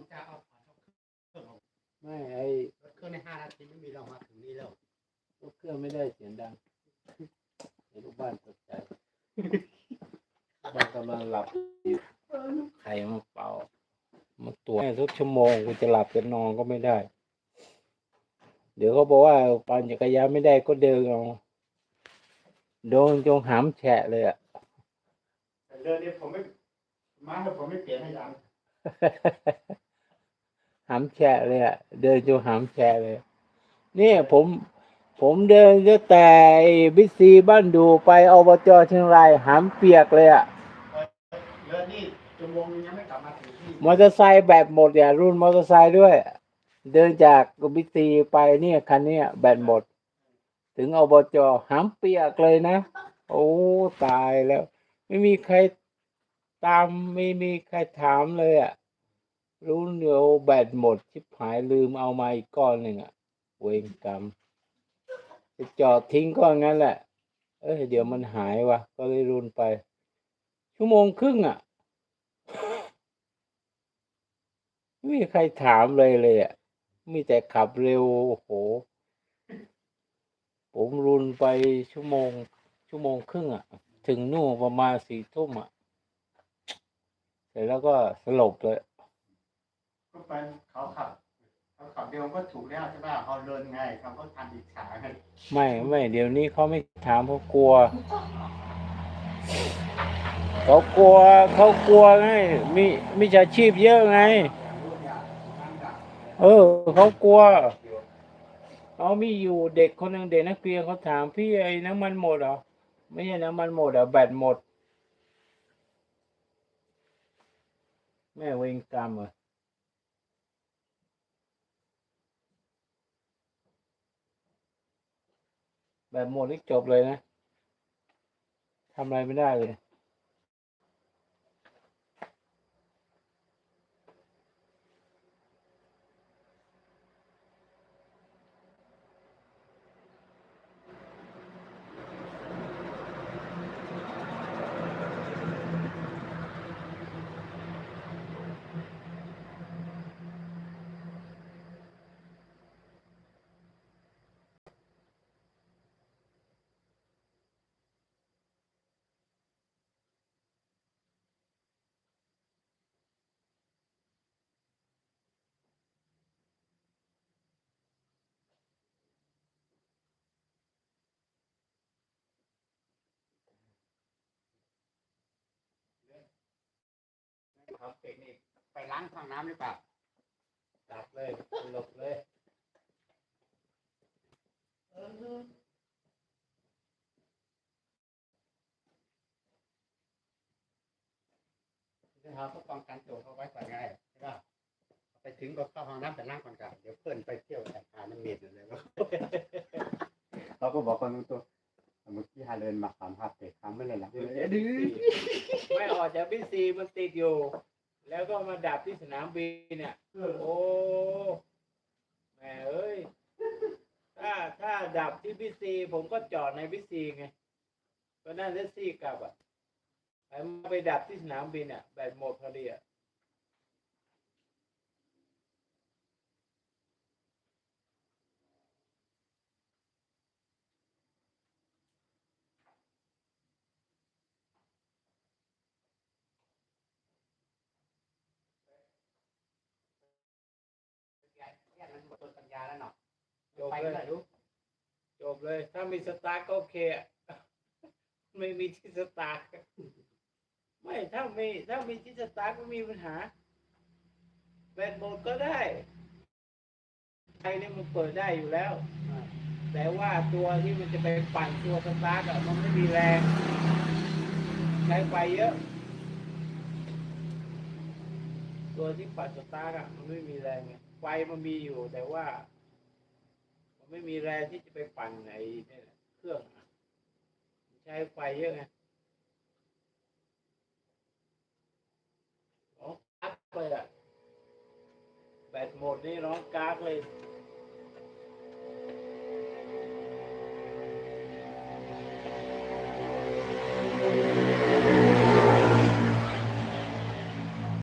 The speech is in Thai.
มันจะเอาผ่านเครื่องของไม่ไอ้รถเครื่องในห้านาทีไม่มีเรามาถึงนี่แล้วรถเครื่องไม่ได้เสียงดังเห็นลูกบ้านตกใจบ้านกำลังหลับอยู่ใครมาเป่ามาตัวจทุกชั่วโมงกูจะหลับจะนอนก็ไม่ได้ เดี๋ยวเขาบอกว่าปั่นจักรยานไม่ได้ก็เดินเอาโดนจงหามแฉะเลยอะแต่เรือนี้ผมไม่มาแล้วผมไม่เปลี่ยนให้ยัง หามแฉะเลยอะเดินจงหามแฉะเลยเนี่ยผมผมเดินตั้งแต่บิ๊กซีบ้านดูไปอบจเชียงรายหามเปียกเลยอะเรือนี่ชั่วโมงยังไม่กลับมาถึงที่มอเตอร์ไซค์แบตหมดเนี่ยรุ่นมอเตอร์ไซค์ด้วย เดินจากบิ๊กซีไปเนี่ยคันเนี้ยแบตหมด ถึงอบจหามเปียกเลยนะ โอ้ตายแล้ว ไม่มีใครตามไม่มีใครถามเลยอะ รู้เดี๋ยวแบตหมดชิบหายลืมเอามาอีกก้อนหนึ่งอะเวรกรรมจะจอดทิ้งก็งั้นแหละ เอ้ยเดี๋ยวมันหายวะก็เลยรุนไป ชั่วโมงครึ่งอะไม่มีใครถามเลยเลยอะมีแต่ขับเร็วโอ้โห ผมรุนไปชั่วโมง ชั่วโมงครึ่งอะถึงนู่นประมาณสี่ทุ่มอะเสร็จแล้วก็สลบเลย ก็ไปเขาขับเขาขับเร็วก็ถูกแล้วใช่ป่ะเขาเดินไงเขาก็ทันอิจฉาไงไม่ไม่เดี๋ยวนี้เขาไม่ถามเพราะกลัวเขากลัวเขากลัวไงมีมิจฉาชีพเยอะไง เออเขากลัวเขามีอยู่เด็กคนหนึ่งเด็กนักเรียนเขาถามพี่ไอ้น้ำมันหมดเหรอไม่ใช่น้ำมันหมดเหรอแบตหมด แม่เวรกรรมเหรอ แบบหมดนี่จบเลยนะทำอะไรไม่ได้เลย เขาเปกนี่ไปล้างห้องน้ำหรือเปล่าดับเลยหลบเลยเขาก็ป้องกันตัวเขาไว้ก่อนไงใช่ป่ะไปถึงก็เข้าห้องน้ำแต่ล้างก่อนกันเดี๋ยวเพื่อนไปเที่ยวแต่หาน้ำเม็ดอะไรก็เราก็บอกคนตัวเมื่อกี้ฮาเดินมาสามภาพเตะคำไม่เลยนะเอ๊ะดื้อไม่ออกจากบิ๊กซีมันติดอยู่ แล้วก็มาดับที่สนามบินเนี่ยโอ้แหม่เอ้ย ถ้าถ้าดับที่บิ๊กซี ผมก็จอดในบิ๊กซีไง ก็นั่งแท็กซี่กลับอะไอ้มาไปดับที่สนามบินอะ แบตหมดพอดีอะ แค่นั้นหมดต้นสัญญาแล้วเนาะ จบไปเลเลยจบเลย ถ้ามีสตาร์ก็โอเคอะไม่มีที่สตาร์ทไม่ถ้ามีถ้ามีที่สตาร์ทก็มีปัญหาแบตหมดก็ได้ไอ้นี่มันเปิดได้อยู่แล้ว แต่ว่าตัวที่มันจะไปปั่นตัวสตาร์ทมันไม่มีแรงใช้ไฟเยอะ ตัวที่ปั่นสตาร์ทมันไม่มีแรงไฟมันมีอยู่แต่ว่า ไม่มีแรงที่จะไปปั่นไอ้เนี่ยเครื่องใช้ไฟเยอะไงร้องกากเลยอะแบตหมดนี่ร้องกากเลย